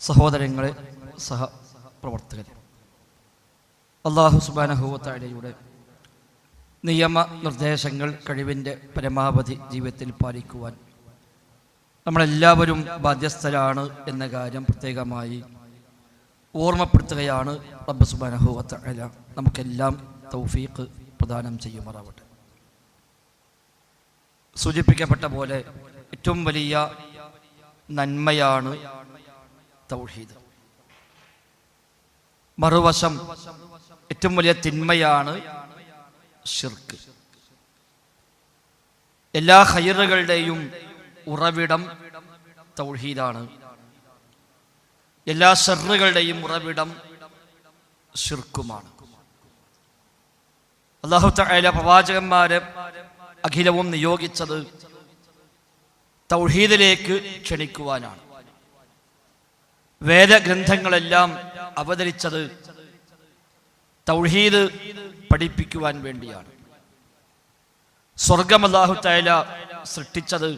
സഹോദരങ്ങളെ സഹ പ്രവർത്തകരെ. അള്ളാഹു സുബാനഹുവത്താഴയുടെ നിയമ നിർദ്ദേശങ്ങൾ കഴിവിന്റെ പരമാവധി ജീവിതത്തിൽ പാലിക്കുവാൻ നമ്മളെല്ലാവരും ബാധ്യസ്ഥരാണ് എന്ന കാര്യം പ്രത്യേകമായി ഓർമ്മപ്പെടുത്തുകയാണ് റബ്ബ് സുബാനഹുവത്താഴ നമുക്കെല്ലാം തൗഫീഖ് പ്രദാനം ചെയ്യുമാറാവട്ടെ. സൂചിപ്പിക്കപ്പെട്ട പോലെ ഏറ്റവും വലിയ നന്മയാണ് തൗഹീദ്. മറുവശം ഏറ്റവും വലിയ തിന്മയാണ് ഷിർക്ക് എല്ലാ ഹൈറുകളുടെയും ഉറവിടം തൗഹീദാണ്. എല്ലാ ഷെറുകളുടെയും ഉറവിടം ഷിർക്കുമാണ് അള്ളാഹു പ്രവാചകന്മാരെ അഖിലവും നിയോഗിച്ചത് തൗഹീദിലേക്ക് ക്ഷണിക്കുവാനാണ്. വേദഗ്രന്ഥങ്ങളെല്ലാം അവതരിച്ചത് തൗഹീദ് പഠിപ്പിക്കുവാൻ വേണ്ടിയാണ്. സ്വർഗം അല്ലാഹു തആല സൃഷ്ടിച്ചത്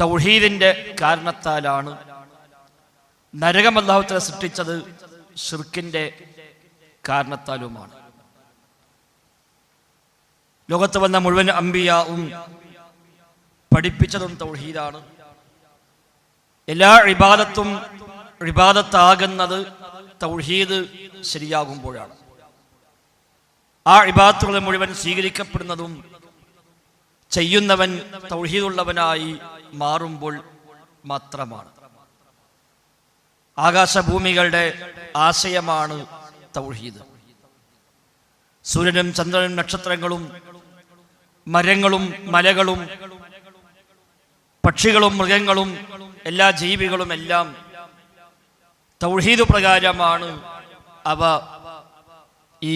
തൗഹീദിന്റെ കാരണത്താലാണ്. നരകം അല്ലാഹു തആല സൃഷ്ടിച്ചത് ഷിർക്കിന്റെ കാരണത്താലുമാണ്. ലോകത്ത് വന്ന മുഴുവൻ അമ്പിയാവും പഠിപ്പിച്ചതും തൗഹീദാണ്. എല്ലാ ഇബാദത്തും ഇബാദത്താകുന്നത് തൗഹീദ് ശരിയാകുമ്പോഴാണ്. ആ ഇബാദത്തുകൾ മുഴുവൻ സ്വീകരിക്കപ്പെടുന്നതും ചെയ്യുന്നവൻ തൗഹീദുള്ളവനായി മാറുമ്പോൾ മാത്രമാണ്. ആകാശഭൂമികളുടെ ആശയമാണ് തൗഹീദ്. സൂര്യനും ചന്ദ്രനും നക്ഷത്രങ്ങളും മരങ്ങളും മലകളും പക്ഷികളും മൃഗങ്ങളും എല്ലാ ജീവികളും എല്ലാം തൗഹീദ് പ്രകാരമാണ് അവ ഈ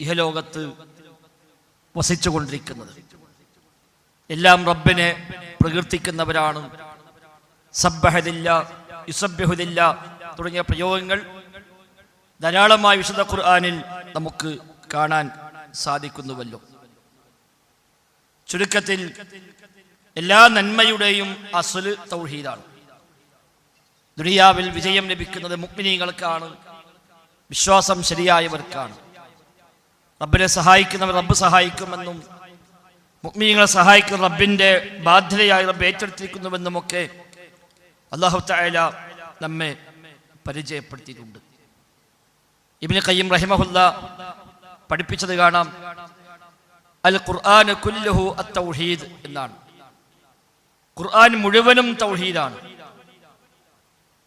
ഇഹലോകത്ത് വസിച്ചുകൊണ്ടിരിക്കുന്നത്. എല്ലാം റബ്ബിനെ പ്രകീർത്തിക്കുന്നവരാണ്. സബ്ബഹദില്ല യുസബ്ബഹുദില്ല തുടങ്ങിയ പ്രയോഗങ്ങൾ ധാരാളമായി വിശുദ്ധ ഖുർആാനിൽ നമുക്ക് കാണാൻ സാധിക്കുന്നുവല്ലോ. ചുരുക്കത്തിൽ എല്ലാ നന്മയുടെയും അസൽ തൗഹീദാണ്. ദുനിയാവിൽ വിജയം ലഭിക്കുന്നത് മുക്മിനീകൾക്കാണ് വിശ്വാസം ശരിയായവർക്കാണ്. റബ്ബിനെ സഹായിക്കുന്നവർ റബ്ബ് സഹായിക്കുമെന്നും മുക്മിനീങ്ങളെ സഹായിക്കുന്ന റബ്ബിന്റെ ബാധ്യതയായി റബ്ബ് ഏറ്റെടുത്തിരിക്കുന്നുവെന്നുമൊക്കെ അള്ളാഹു തആല നമ്മെ പരിചയപ്പെടുത്തിയിട്ടുണ്ട്. ഇബിന് ഖയ്യിം റഹിമഹുല്ല പഠിപ്പിച്ചത് കാണാം. അൽ ഖുർആൻ കുല്ലുഹു അത്തൗഹീദ് എന്നാണ്. ഖുർആൻ മുഴുവനും തൗഹീദാണ്.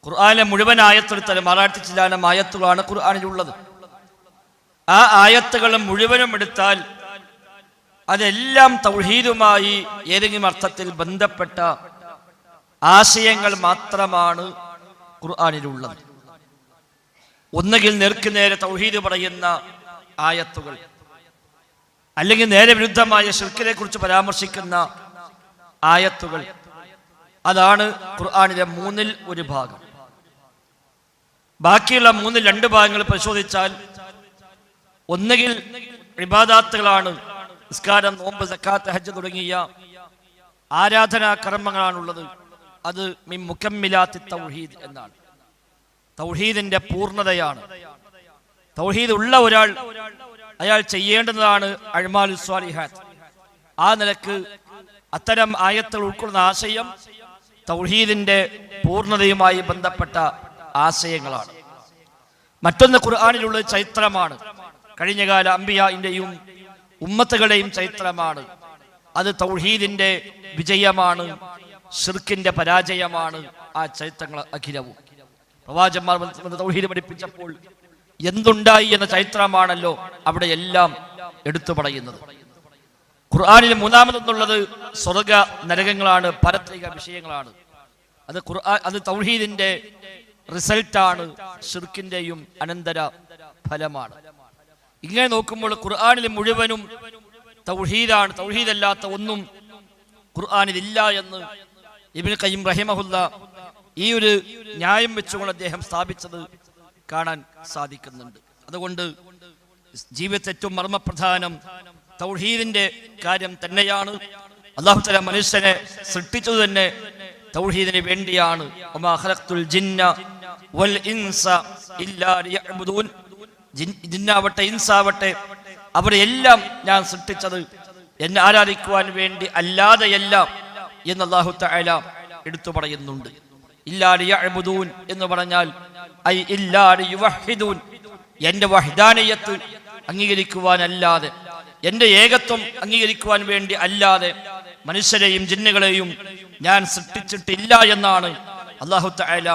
ഖുർആനിലെ മുഴുവൻ ആയത്തെടുത്താലും ആറായിരത്തി ചില്ലാനം ആയത്തുകളാണ് ഖുർആാനിലുള്ളത്. ആ ആയത്തുകൾ മുഴുവനും എടുത്താൽ അതെല്ലാം തൗഹീദുമായി ഏതെങ്കിലും അർത്ഥത്തിൽ ബന്ധപ്പെട്ട ആശയങ്ങൾ മാത്രമാണ് ഖുർആാനിലുള്ളത്. ഒന്നുകിൽ നേർക്ക് നേരെ തൗഹീദ് പറയുന്ന ആയത്തുകൾ അല്ലെങ്കിൽ നേരെ വിരുദ്ധമായ ഷിർക്കിനെ കുറിച്ച് പരാമർശിക്കുന്ന ആയത്തുകൾ. അതാണ് ഖുർആാനിലെ മൂന്നിൽ ഒരു ഭാഗം. ബാക്കിയുള്ള മൂന്നിൽ രണ്ട് ഭാഗങ്ങൾ പരിശോധിച്ചാൽ ഒന്നുകിൽ വിവാദാത്തുകളാണ് നിസ്കാരം നോമ്പ് സക്കാത്ത് ഹജ്ജ് തുടങ്ങിയ ആരാധനാ കർമ്മങ്ങളാണുള്ളത്. അത് മിൻ മുക്കമ്മിലാത്തി തൗഹീദ് എന്നാണ്. തൗഹീദിന്റെ പൂർണതയാണ്. തൗഹീദ് ഉള്ള ഒരാൾ അയാൾ ചെയ്യേണ്ടതാണ് അഴ്മാൽ സ്വാലിഹാത്ത് ആ നിലയ്ക്ക് അത്തരം ആയത്തൽ ഉൾക്കൊള്ളുന്ന ആശയം തൗഹീദിന്റെ പൂർണതയുമായി ബന്ധപ്പെട്ട ആശയങ്ങളാണ്. മറ്റൊന്ന് ഖുർആാനിലുള്ള ചൈത്രമാണ് കഴിഞ്ഞകാല അംബിയാന്റെയും ഉമ്മത്തുകളുടെയും ചരിത്രമാണ്. അത് തൗഹീദിന്റെ വിജയമാണ് ഷിർക്കിന്റെ പരാജയമാണ് ആ ചരിത്രങ്ങൾ അഖിലവും. പ്രവാചന്മാർ തൗഹീദ് പഠിപ്പിച്ചപ്പോൾ എന്തുണ്ടായി എന്ന ചരിത്രമാണല്ലോ അവിടെ എല്ലാം എടുത്തു പറയുന്നത്. ഖുർആാനിൽ മൂന്നാമതെന്നുള്ളത് സ്വർഗ നരകങ്ങളാണ് പരത്രിക വിഷയങ്ങളാണ്. അത് ഖുർആൻ അത് തൗഹീദിന്റെ റിസൾട്ടാണ് ഷിർക്കിന്റെയും അനന്തര ഫലമാണ്. ഇങ്ങനെ നോക്കുമ്പോൾ ഖുർആാനിൽ മുഴുവനും തൗഹീദാണ് തൗഹീദല്ലാത്ത ഒന്നും ഖുർആാനിൽ ഇല്ല എന്ന് ഇബിന് കയ്യം റഹിമഹുല്ല ഈ ഒരു ന്യായം വെച്ചുകൊണ്ട് അദ്ദേഹം സ്ഥാപിച്ചത് കാണാൻ സാധിക്കുന്നുണ്ട്. അതുകൊണ്ട് ജീവിതത്തെ ഏറ്റവും മർമ്മപ്രധാനം തൗഹീദിന്റെ കാര്യം തന്നെയാണ്. അള്ളാഹു തല മനുഷ്യനെ സൃഷ്ടിച്ചത് തന്നെ തൗഹീദിന് വേണ്ടിയാണ്. ജിന്നാവട്ടെ ഇൻസാവട്ടെ അവരെല്ലാം ഞാൻ സൃഷ്ടിച്ചത് എന്നെ ആരാധിക്കുവാൻ വേണ്ടി അല്ലാതെയല്ല എന്ന് അല്ലാഹു തആല എടുത്തു പറയുന്നുണ്ട്. ഇല്ലാ അഴുബുദൂൻ എന്ന് പറഞ്ഞാൽ ഐ ഇല്ലാ ലിയുവഹിദൂൻ. എന്റെ വഹിദാനയത്ത് അംഗീകരിക്കുവാനല്ലാതെ എന്റെ ഏകത്വം അംഗീകരിക്കുവാൻ വേണ്ടി അല്ലാതെ മനുഷ്യരെയും ജിന്നുകളെയും ഞാൻ സൃഷ്ടിച്ചിട്ടില്ല എന്നാണ് അള്ളാഹു തആല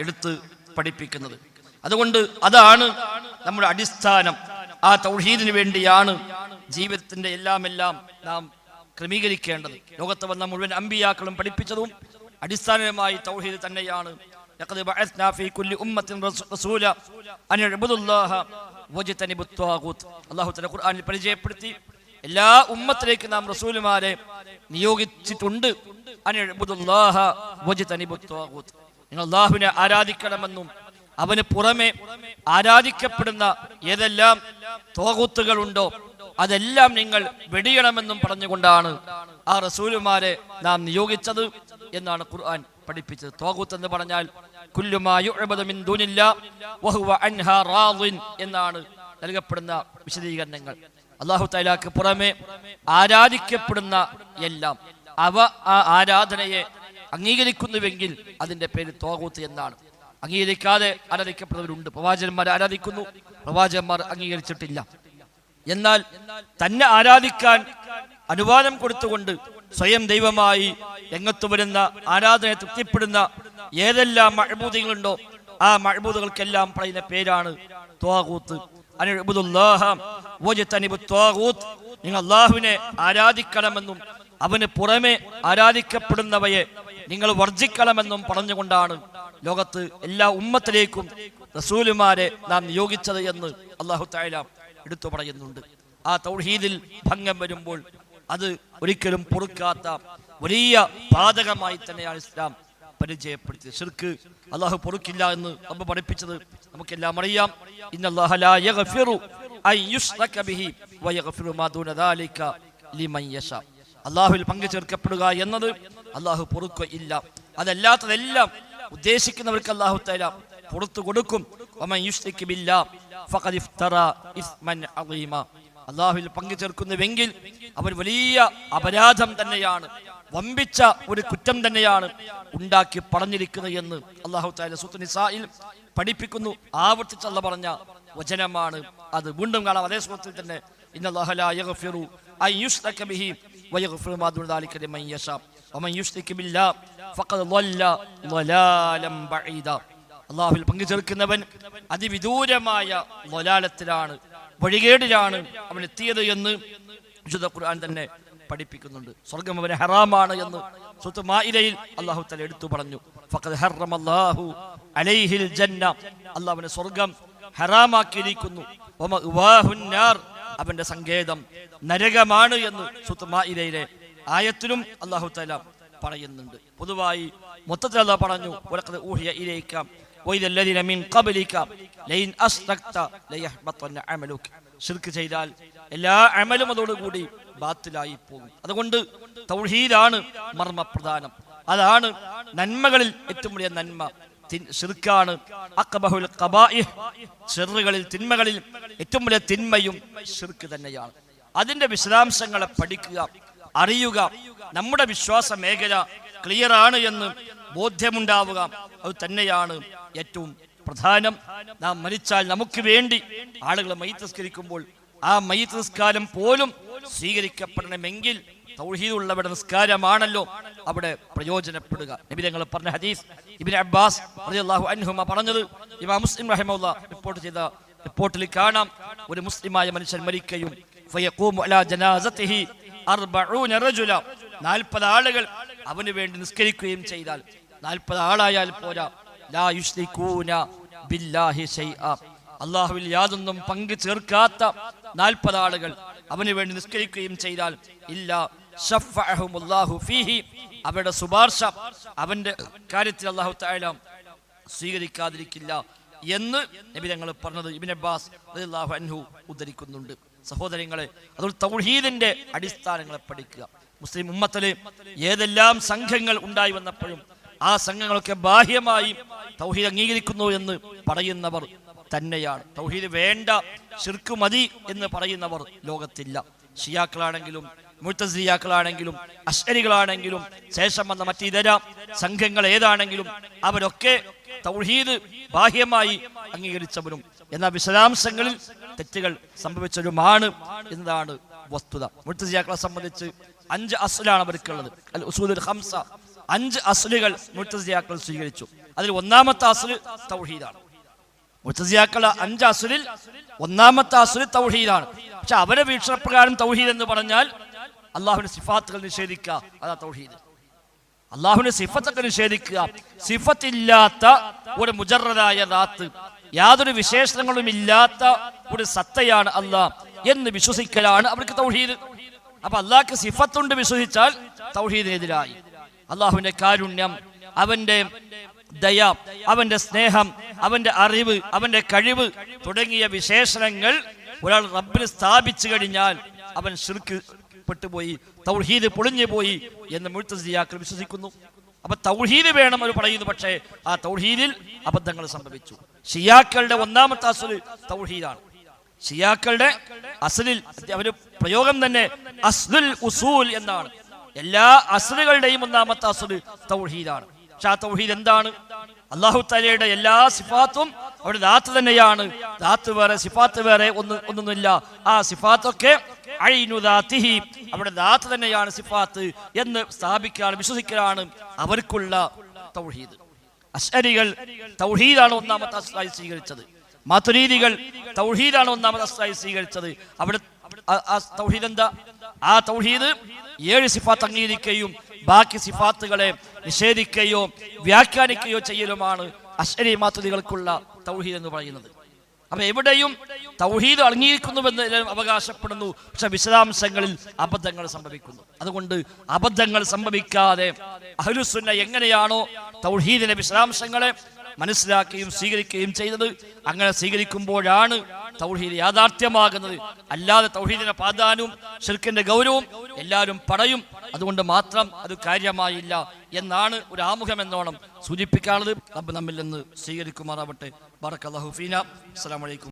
എടുത്ത് പഠിപ്പിക്കുന്നത് അതുകൊണ്ട് അതാണ് നമ്മുടെ അടിസ്ഥാനം ആ തൗഹീദിന് വേണ്ടിയാണ് ജീവിതത്തിന്റെ എല്ലാം എല്ലാം നാം ക്രമീകരിക്കേണ്ടത് ലോകത്ത് വന്ന മുഴുവൻ അമ്പിയാക്കളും പഠിപ്പിച്ചതും അടിസ്ഥാനമായി തൗഹീദ് തന്നെയാണ് لقد بعثنا في كل أمة رس- رسولا أن يعبدوا الله واجتنبوا الطاغوت അള്ളാഹു തആല ഖുർആനിൽ പരിചയപ്പെടുത്തി എല്ലാ ഉമ്മത്തിലേക്ക് നാം റസൂലുമാരെ നിയോഗിച്ചിട്ടുണ്ട്. നിങ്ങൾ അള്ളാഹുവിനെ ആരാധിക്കണമെന്നും അവന് പുറമെ ആരാധിക്കപ്പെടുന്ന ഏതെല്ലാം തോകൂത്തുകളുണ്ടോ അതെല്ലാം നിങ്ങൾ വെടിയണമെന്നും പറഞ്ഞുകൊണ്ടാണ് ആ റസൂലുമാരെ നാം നിയോഗിച്ചത് എന്നാണ് ഖുർആൻ പഠിപ്പിച്ചത്. തോകൂത്ത് എന്ന് പറഞ്ഞാൽ എന്നാണ് നൽകപ്പെടുന്ന വിശദീകരണങ്ങൾ. അള്ളാഹു തൈലാക്ക് പുറമെ ആരാധിക്കപ്പെടുന്ന എല്ലാം അവ ആ ആരാധനയെ അംഗീകരിക്കുന്നുവെങ്കിൽ അതിന്റെ പേര് തോകൂത്ത് എന്നാണ്. അംഗീകരിക്കാതെ ആരാധിക്കപ്പെടുന്നവരുണ്ട്. പ്രവാചകന്മാർ ആരാധിക്കുന്നു പ്രവാചകന്മാർ അംഗീകരിച്ചിട്ടില്ല. എന്നാൽ തന്നെ ആരാധിക്കാൻ അനുവാദം കൊടുത്തുകൊണ്ട് സ്വയം ദൈവമായി രംഗത്തു വരുന്ന ആരാധനയെ തൃപ്തിപ്പെടുന്ന ഏതെല്ലാം മഴബൂതികളുണ്ടോ ആ മഴബൂതുകൾക്കെല്ലാം പറയുന്ന പേരാണ് ത്വാകൂത്ത് നിങ്ങൾ അള്ളാഹുവിനെ ആരാധിക്കണമെന്നും അവന് പുറമെ ആരാധിക്കപ്പെടുന്നവയെ നിങ്ങൾ വർജിക്കണമെന്നും പറഞ്ഞുകൊണ്ടാണ് ലോകത്ത് എല്ലാ ഉമ്മത്തിലേക്കും റസൂലുമാരെ നാം നിയോഗിച്ചത് എന്ന് അള്ളാഹു തായാല എടുത്തു പറയുന്നുണ്ട്. ആ തൗഹീദിൽ ഭംഗം വരുമ്പോൾ അത് ഒരിക്കലും പൊറുക്കാത്ത വലിയ പാതകമായി തന്നെയാണ് ഇസ്ലാം. പരിചയപ്പെടുത്തിയത് ഷിർക്ക് അള്ളാഹു പൊറുക്കില്ല എന്ന് നമ്മ പഠിപ്പിച്ചത് നമുക്കെല്ലാം അറിയാം. അള്ളാഹുവിൽ പങ്കു ചേർക്കപ്പെടുക എന്നത് അള്ളാഹു ഇല്ല. അതല്ലാത്തതെല്ലാം ഉദ്ദേശിക്കുന്നവർക്ക് അള്ളാഹു തല പുറത്തു കൊടുക്കും. അള്ളാഹുവിൽ പങ്കു ചേർക്കുന്നുവെങ്കിൽ അവർ വലിയ അപരാധം തന്നെയാണ്. വമ്പിച്ച ഒരു കുറ്റം തന്നെയാണ് ഉണ്ടാക്കി പറഞ്ഞിരിക്കുന്നത് എന്ന് അള്ളാഹു താല സുത്ത് നിസായിൽ പഠിപ്പിക്കുന്നു. ആവർത്തിച്ചല്ല പറഞ്ഞ വചനമാണ് അത്. വീണ്ടും കാണാം അതേ സുഹൃത്തിൽ തന്നെ അള്ളാഹുവിൽ പങ്കുചേർക്കുന്നവൻ അതിവിദൂരമായ ളലാലത്തിലാണ് വഴികേടിലാണ് അവൻ എത്തിയത് എന്ന് വിശുദ്ധ ഖുർആൻ തന്നെ പഠിപ്പിക്കുന്നുണ്ട് സ്വർഗം അവന് ഹറാമാണ് എന്ന് സുത്ത് മായിലയിൽ അള്ളാഹു തല എടുത്തു പറഞ്ഞു ഫഖദ് ഹറമല്ലാഹു അലൈഹിൽ ജന്ന അള്ളാഹുവിനെ സ്വർഗം ഹറാമാക്കിയിരിക്കുന്നു വമഅ്വാഹുൻ നാർ അവന്റെ സങ്കേതം നരകമാണ് എന്ന് സുത്ത് മായിലയിലെ ആയത്തിലും അള്ളാഹു തല പറയുന്നുണ്ട് പൊതുവായി മൊത്തത്തിൽ അള്ളാഹ് പറഞ്ഞു വലഖദ് ഊഹിയ ഇലൈക وإذا الذين من قبلك لئن أشركت ليحبطن عملك ഷിർക്ക് ചെയ്താൽ എല്ലാ അമലും അതോടുകൂടി ബാത്തിലായി പോകും അതുകൊണ്ട് തൗഹീദാണ് മർമ്മപ്രധാനം. അതാണ് നന്മകളിൽ ഏറ്റവും വലിയ നന്മ. ഖബായിഹ് ചെറുകളിൽ തിന്മകളിൽ ഏറ്റവും വലിയ തിന്മയും ഷിർക്ക് തന്നെയാണ്. അതിന്റെ വിശദാംശങ്ങളെ പഠിക്കുക അറിയുക. നമ്മുടെ വിശ്വാസ മേഖല ക്ലിയർ ആണ് എന്ന് ബോധ്യമുണ്ടാവുക. അത് തന്നെയാണ് ഏറ്റവും പ്രധാനം. നാം മരിച്ചാൽ നമുക്ക് വേണ്ടി ആളുകൾ മൈത്തസ്കരിക്കുമ്പോൾ ആ മൈത്തസ്കാരം പോലും സ്വീകരിക്കപ്പെടണമെങ്കിൽ തൗഹീദുള്ളവരുടെ നിസ്കാരമാണല്ലോ അവിടെ പ്രയോജനപ്പെടുക. നബി പറഞ്ഞ ഹദീസ് ഇബിൻ അബ്ബാസ് റളിയല്ലാഹു അൻഹുമ പറഞ്ഞത്. ഇമാ മുസ്ലിം റഹിമുള്ള റിപ്പോർട്ട് ചെയ്ത റിപ്പോർട്ടിൽ കാണാം. ഒരു മുസ്ലിമായ മനുഷ്യൻ റജുല. 40 ആളുകൾ അവന് വേണ്ടി നിസ്കരിക്കുകയും ചെയ്താൽ 40 ആളായാൽ പോരാ. ലാ ബില്ലാഹി അള്ളാഹുവിൽ യാതൊന്നും പങ്കു ചേർക്കാത്ത നാൽപ്പത് ആളുകൾ അവന് വേണ്ടി നിസ്കരിക്കുകയും ചെയ്താൽ ഇല്ല അവരുടെ ശുപാർശ അവന്റെ കാര്യത്തിൽ അള്ളാഹു തആല സ്വീകരിക്കാതിരിക്കില്ല എന്ന് നബി ഞങ്ങൾ പറഞ്ഞത് ഇബിൻ അബ്ബാസ് റളിയല്ലാഹു അൻഹു ഉദ്ധരിക്കുന്നുണ്ട്. സഹോദരങ്ങളെ അതുകൊണ്ട് തൗഹീദിന്റെ അടിസ്ഥാനങ്ങളെ പഠിക്കുക. മുസ്ലിം ഉമ്മത്തിൽ ഏതെല്ലാം സംഘങ്ങൾ ഉണ്ടായി വന്നപ്പോഴും ആ സംഘങ്ങളൊക്കെ ബാഹ്യമായി തൗഹീദ് അംഗീകരിക്കുന്നു എന്ന് പറയുന്നവർ തന്നെയാണ്. തൗഹീദ് വേണ്ട ശിർക്ക് മതി എന്ന് പറയുന്നവർ ലോകത്തില്ല. ഷിയാക്കളാണെങ്കിലും മുത്തസിയാക്കളാണെങ്കിലും അശ്വരികളാണെങ്കിലും ശേഷം വന്ന മറ്റിതര സംഘങ്ങൾ ഏതാണെങ്കിലും അവരൊക്കെ തൗഹീദ് ബാഹ്യമായി അംഗീകരിച്ചവരും. എന്നാൽ വിശദാംശങ്ങളിൽ തെറ്റുകൾ സംഭവിച്ചവരുമാണ് എന്നതാണ് വസ്തുത. മുത്തസിയാക്കളെ സംബന്ധിച്ച് അഞ്ച് അസ്ലാണ് അവർക്കുള്ളത്. അൽ ഹംസ അഞ്ച് അസ്ലുകൾ മുത്തസിയാക്കൾ സ്വീകരിച്ചു. അതിൽ ഒന്നാമത്തെ അസ്ല് തൗഹീദാണ്. മുത്തസിയാക്കള അഞ്ച് അസുലിൽ ഒന്നാമത്തെ അസുലി തൗഹീദാണ്. പക്ഷെ അവരെ വീക്ഷണപ്രകാരം തൗഹീദ് എന്ന് പറഞ്ഞാൽ അള്ളാഹുവിന്റെ സിഫാത്തുകൾ നിഷേധിക്കുക അതാ തൗഹീദ്. അള്ളാഹുവിന്റെ സിഫത്തൊക്കെ നിഷേധിക്കുക സിഫത്തില്ലാത്ത ഒരു മുജറതായ ദാത്ത് യാതൊരു വിശേഷണങ്ങളും ഇല്ലാത്ത ഒരു സത്തയാണ് അള്ളാഹ് എന്ന് വിശ്വസിക്കലാണ് അവർക്ക് തൗഹീദ്. അപ്പൊ അള്ളാഹ്ക്ക് സിഫത്തുണ്ട് വിശ്വസിച്ചാൽ തൗഹീദിനെതിരായി അള്ളാഹുവിന്റെ കാരുണ്യം അവന്റെ ദയ അവന്റെ സ്നേഹം അവന്റെ അറിവ് അവന്റെ കഴിവ് തുടങ്ങിയ വിശേഷണങ്ങൾ ഒരാൾ റബ്ബിന് സ്ഥാപിച്ചു കഴിഞ്ഞാൽ അവൻ ശിർക്ക് പെട്ടുപോയി തൗഹീദ് പൊളിഞ്ഞു പോയി എന്ന് മുഴുത്തസിയാക്കൾ വിശ്വസിക്കുന്നു. അപ്പൊ തൗഹീദ് വേണം അവർ പറയുന്നു പക്ഷേ ആ തൗഹീദിൽ അബദ്ധങ്ങൾ സംഭവിച്ചു. ഷിയാക്കളുടെ ഒന്നാമത്തെ അസുൽ തൗഹീദാണ്. ഷിയാക്കളുടെ അസലിൽ അവർ പ്രയോഗം തന്നെ അസ്ലുൽ ഉസൂൽ എന്നാണ്. എല്ലാ അസലുകളുടെയും ഒന്നാമത്തെ അസുൽ തൗഹീദാണ്. പക്ഷെ തൗഹീദ് എന്താണ്? അള്ളാഹു തലയുടെ എല്ലാ സിഫാത്തും അവിടെ ദാത്ത് തന്നെയാണ്. ദാത്ത് വേറെ സിഫാത്ത് വേറെ ഒന്ന് ഒന്നൊന്നുമില്ല. ആ സിഫാത്തൊക്കെ അവിടെ ദാത്ത് തന്നെയാണ് സിഫാത്ത് എന്ന് സ്ഥാപിക്കാൻ വിശ്വസിക്കലാണ് അവർക്കുള്ള തൗഹീദ്. അശ്വരികൾ തൗഹീദാണ് ഒന്നാമത്തെ അസ്ലായി സ്വീകരിച്ചത്. മാതുരീതികൾ തൗഹീദാണ് ഒന്നാമത്തെ അസ്ലായി സ്വീകരിച്ചത്. അവിടെ തൗഹീദ് എന്താ? ആ തൗഹീദ് ഏഴ് സിഫാത്ത് അംഗീകരിക്കുകയും ബാക്കി സിഫാത്തുകളെ നിഷേധിക്കുകയോ വ്യാഖ്യാനിക്കുകയോ ചെയ്യലുമാണ് അശ്വരി മാതൃകൾക്കുള്ള തൗഹീദ് എന്ന് പറയുന്നത്. അപ്പൊ എവിടെയും തൗഹീദ് അടങ്ങിയിരിക്കുന്നുവെന്ന് അവകാശപ്പെടുന്നു. പക്ഷെ വിശദാംശങ്ങളിൽ അബദ്ധങ്ങൾ സംഭവിക്കുന്നു. അതുകൊണ്ട് അബദ്ധങ്ങൾ സംഭവിക്കാതെ അഹ്ലുസുന്ന എങ്ങനെയാണോ തൗഹീദിന്റെ വിശദാംശങ്ങളെ മനസ്സിലാക്കുകയും സ്വീകരിക്കുകയും ചെയ്തത് അങ്ങനെ സ്വീകരിക്കുമ്പോഴാണ് തൗഹീദ് യാഥാർത്ഥ്യമാകുന്നത്. അല്ലാതെ തൗഹീദിന്റെ പ്രാധാന്യവും ഷിർക്കിന്റെ ഗൗരവവും എല്ലാവരും പറയും അതുകൊണ്ട് മാത്രം അത് കാര്യമായില്ല എന്നാണ് ഒരു ആമുഖം എന്നോണം സൂചിപ്പിക്കാനുള്ളത്. നമ്മിൽ നിന്ന് സ്വീകരിക്കുമാറാവട്ടെ. ബറക്കല്ലാഹുഫീന അസ്സലാമലൈക്കും